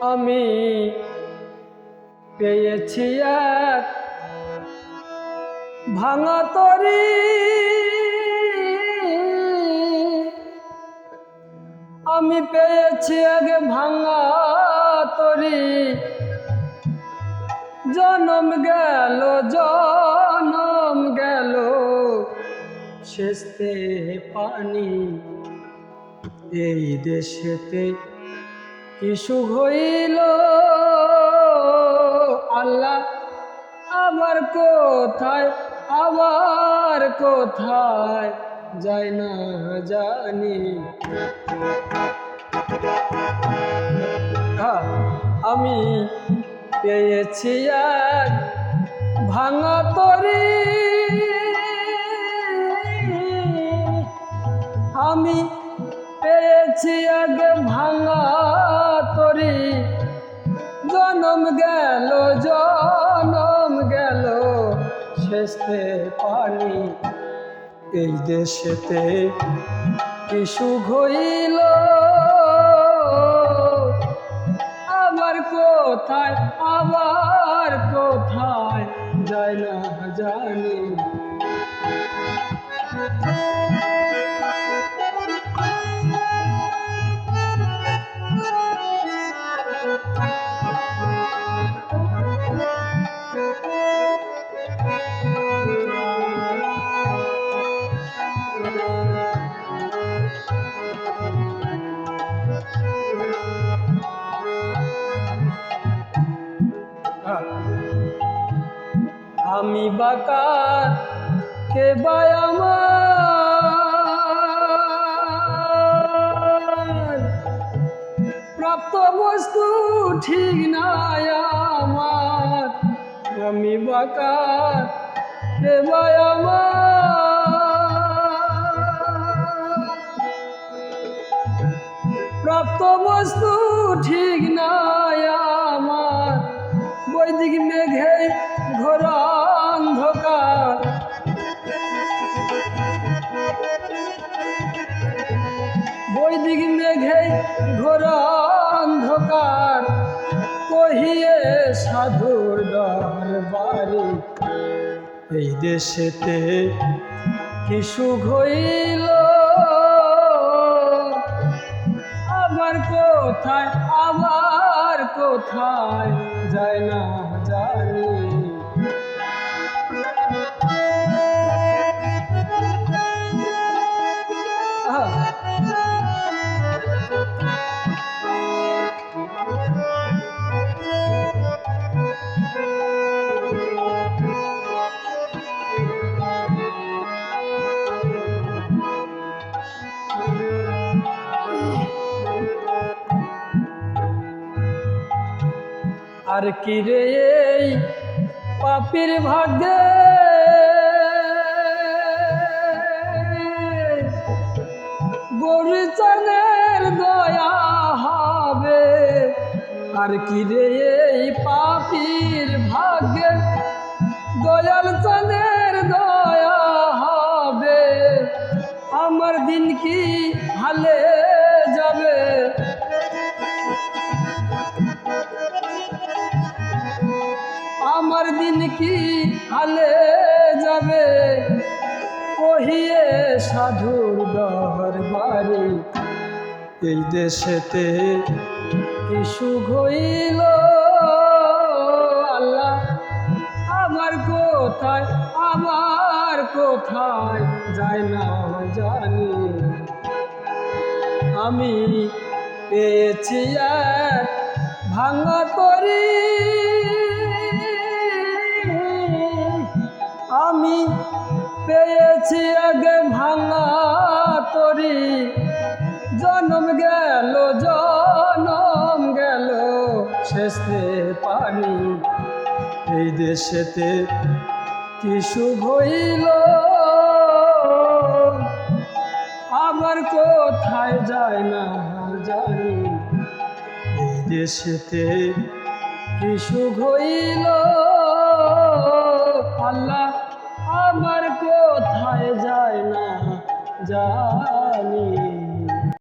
আমি পেয়েছি এক ভাঙা তরি। আমি পেয়েছি এক ভাঙা তরি। জনম গেল জনম গেল, শেষতে পানি এই দেশেতে কিছু হইল? আল্লাহ, আমার কোথায়? আবার কোথায়? যায় না জানি। আমি পেয়েছি এক ভাঙা তরি। আমি শেষতে পারি এই দেশেতে কিছু হইল? আমি বাকার কে আমার? প্রাপ্ত বস্তু ঠিক নাই আমার। আমি বাকার কে আমার? প্রাপ্ত বস্তু ঠিক নাই আমার। বৈদিক মেঘে ঘোর অন্ধকার বৈদিক মেঘে ঘোর অন্ধকার কহিয়ে সাধুর দরবারে, এই দেশেতে কিছু ঘইল আবার কোথায় আবার কোথায় যায় না জানি। আর কি রে এই পাপির ভাগ্যে? আর কি রে এই পাপির ভাগ্যে? দয়াল চাঁদের দয়া হবে। আমার দিন কি হালে যাবে? আমার দিন কি হালে যাবে? কহিয়ে সাধুর দরবারে, এই দেশেতে কিছু হইল? আল্লাহ, আমার কোথায়? আমার কোথায়? যায় না জানি। আমি পেয়েছি এক ভাঙা তরি। আমি পেয়েছি আগে ভাঙা তরি। জনম গেল গেল শেষে পানি, এই দেশেতে কিছু হইল? আবার কোথায় যায় না জানি, এই দেশেতে কিছু হইল? আল্লাহ আমার কোথায় যায় না জানি।